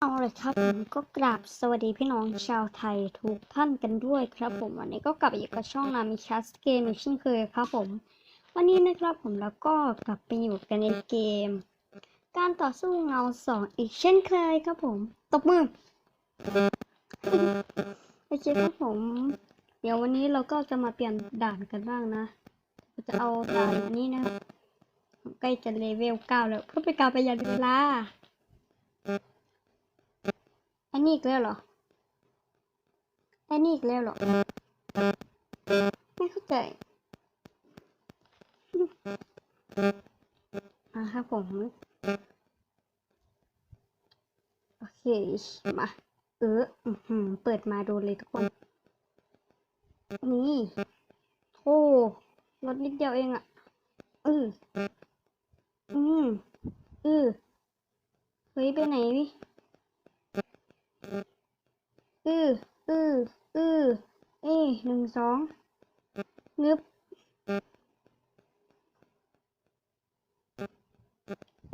เอาเลยครับผมก็กราบสวัสดีพี่น้องชาวไทยทุกท่านกันด้วยครับผมวันนี้ก็กลับอยู่กับช่องนามิคัสเกมอีกเช่นเคยครับผม วันนี้นะครับผมแล้วก็กลับไปอยู่กันในเกม การต่อสู้เงาสองอีกเช่นเคยครับผมตบมือโอเคครับผม เดี๋ยววันนี้เราก็จะมาเปลี่ยนด่านกันบ้างนะเราจะเอาด่านนี้นะใกล้จะเลเวลเก้าแล้วเพื่อเป็นการประหยัดเวลา นนี้อีกแล้วเหรออันนี้อีกแล้วเหรอ ไม่เข้าใจอะครับผม โอเค มา เอออือหือเปิดมาดนเลยทุกคน นี่โธ่ลดนิดเดียวเองอะอืออืมอือเฮ้ย ไปไหนวิ อืออืออือเอ้ยหนึ่งสองงึบ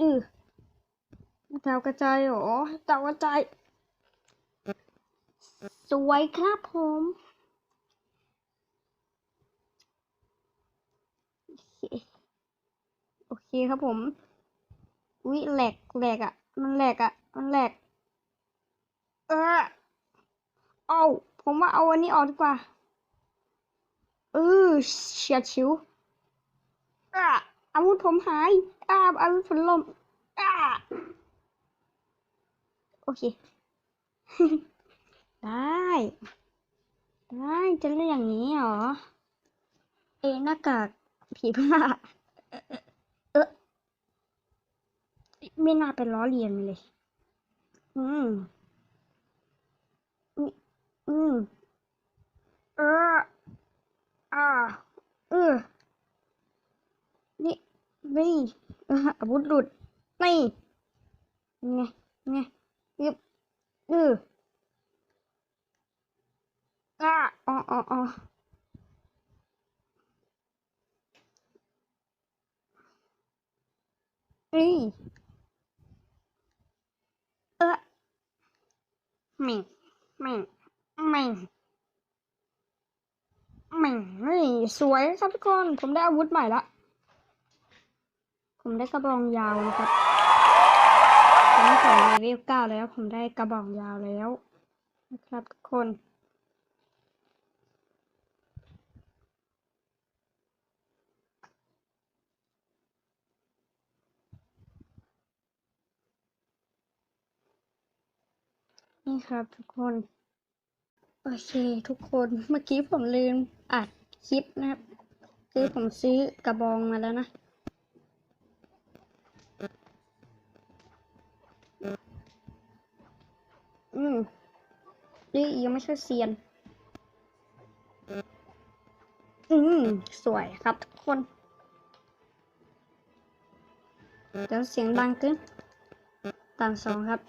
อือดาวกระจายเหรอดาวกระจาย สวยครับผม โอเคครับผม วิแหลกแหลกอะ มันแหลกอะ มันแหลก เออ เอาผมว่าเอาอันนี้ออกดีกว่า เออเฉียดฉิวอ่าอาวุธผมหายอ่าอาวุธผมล่มอ่าโอเค ได้ ได้จะเล่นอย่างนี้เหรอ เอหน้ากากผีผ้าเออไม่น่าเป็นล้อเลียนเลย อืม อืมเอออ่าเออนี่นี่อาวุธหลุดนี่ไงไงยึบเอออ่าอ๋ออ๋ออ๋อนี่เออแม่งแม่ง แม่งแม่งนี่สวยครับทุกคน ผมได้อาวุธใหม่ละ ผมได้กระบองยาวนะครับผมไม่ถึงเลเวลเก้าแล้ว ผมได้กระบองยาวแล้วนะครับทุกคนนี่ครับทุกคน โอเค ทุกคนเมื่อกี้ผมลืมอัดคลิปนะครับ คือผมซื้อกระบองมาแล้วนะ อืมนี่ยังไม่ใช่เซียน อืม สวยครับทุกคนเดี๋ยวเสียงดังขึ้นต่างสองครับ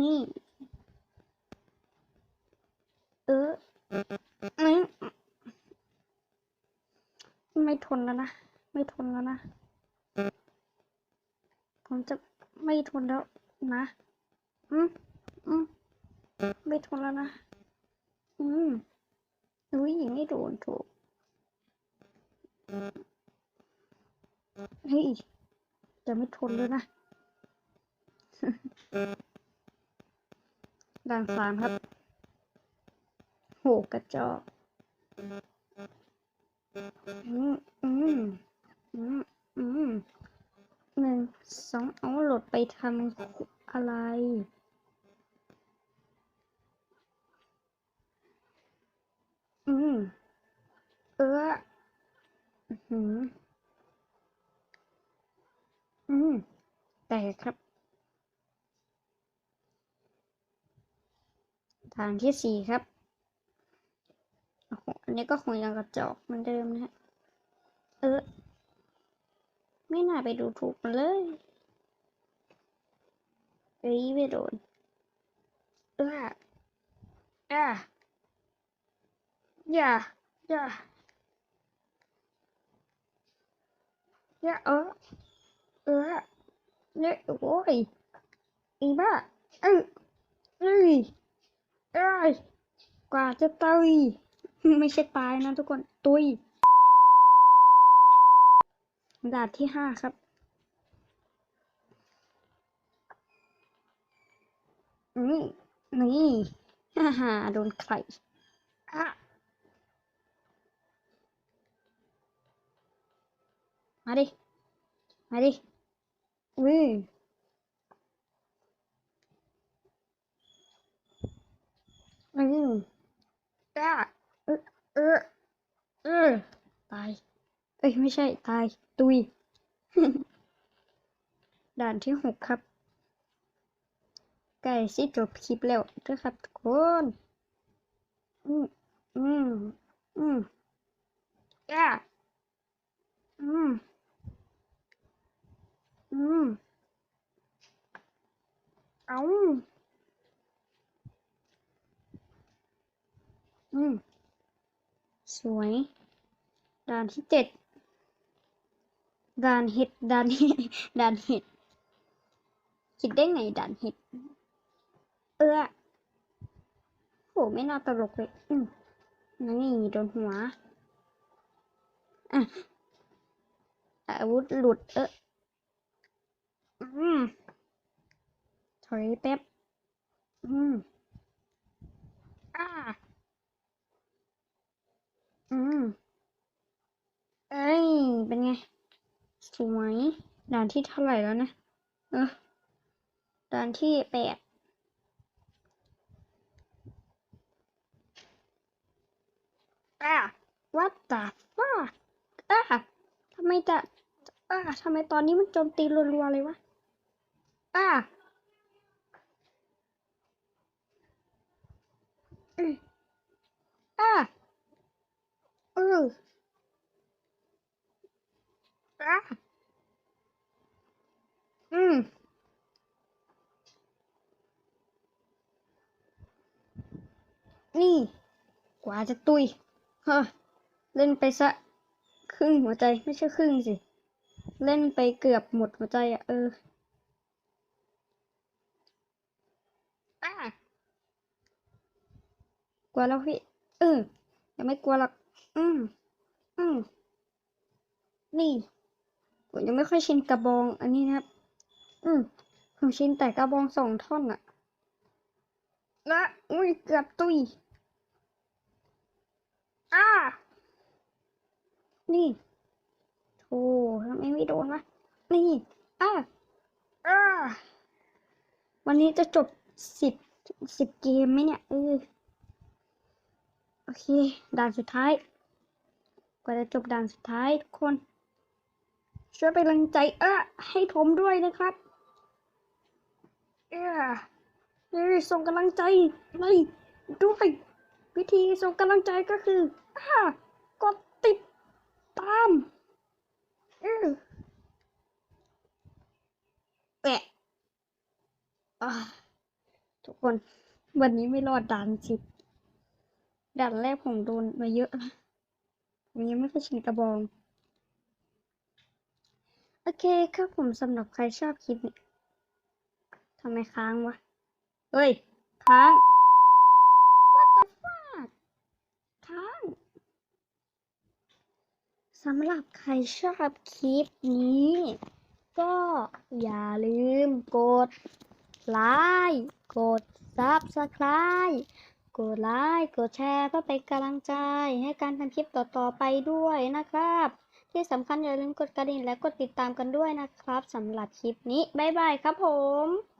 นี่เอออืมไม่ทนแล้วนะ ไม่ทนแล้วนะ ผมจะไม่ทนแล้วนะ อืมอืมไม่ทนแล้วนะ อืมอุ้ยไม่โดนถูกเฮ้ยจะไม่ทนเลยนะ ด่านสามครับ โหกระจอกอืมอืมอืมอืมหนึ่งสองเอาโหลดไปทำอะไรอืมเอออื้อหืออืมแต่ครับ ฐานที่สี่ครับอันนี้ก็คงยังกระจอกเหมือนเดิมนะฮะ เออ ไม่น่าไปดูถูกมันเลยเอ้ยไม่โดนเอออะอย่าอย่าเนี่ยเออเออเนี่ยโอ้ยอีบ้าเอ้ยเอ้ย เอ้ยกว่าจะตุยไม่ใช่ตายนะทุกคน ตุยด่านที่ห้าครับ นี่นี่ฮ่าฮ่าโดนไข่อะมาดิ มาดิวิอื มจ้าเออเออเออตาย เอ้ยไม่ใช่ตาย ตุย ด่านที่หกครับใกล้สิจบคลิปแล้วเด้วยครับทุกคน อืม อืม อืมจ้าอืม อืม เอาอืม สวย ด่านที่เจ็ดด่านเห็ดด่านเห็ดด่านเห็ด คิดได้ไงด่านเห็ด เออโหไม่น่าตลกเลยอืมนี่โดนหัวอะอาวุธหลุดเอออืมถอยแป๊บอืม อ่า อืมเอ้ย เป็นไง สวยด่านที่เท่าไหร่แล้วนะ เออด่านที่แปดอะ what the fuck อะทำไมจะอะทำไมตอนนี้มันโจมตีรัวๆเลยวะอะอืมอะเอะอืมนี่ กว่าจะตุยเฮ้อเล่นไปซะครึ่งหัวใจไม่ใช่ครึ่งสิ เล่นไปเกือบหมดหัวใจอะ เอออะกลัวแล้วพี่เออยังไม่กลัวหรอก อืม อืม นี่ ผมยังไม่ค่อยชินกระบอง อันนี้นะครับ อืม ผมชินแต่กระบองสองท่อนอะและอุ้ยเกือบตุยอ่านี่โธ่ทำไมไม่โดนวะ นี่อ่าอ่าวันนี้จะจบสิบสิบเกมไหมเนี่ยเออโอเค ด่านสุดท้าย กว่าจะจบด่านสุดท้ายทุกคน ช่วยเป็นกำลังใจเออให้ผมด้วยนะครับ เออเออส่งกำลังใจเลยด้วยวิธีส่งกำลังใจก็คืออ่ากดติดตามเออแปะทุกคนวันนี้ไม่รอดด่านสิบด่านแรกผมโดนมาเยอะ ผมยังไม่เคยชินกระบอง โอเคครับผมสำหรับใครชอบคลิปนี้ทำไมค้างวะ เฮ้ย ค้าง What the fuck ค้างสำหรับใครชอบคลิปนี้ ก็อย่าลืมกดไลค์ กด Subscribe กดไลค์ กดแชร์เพื่อเป็นกำลังใจให้การทำคลิปต่อๆไปด้วยนะครับ ที่สำคัญอย่าลืมกดกระดิ่งและกดติดตามกันด้วยนะครับสำหรับคลิปนี้ บ๊ายบายครับผม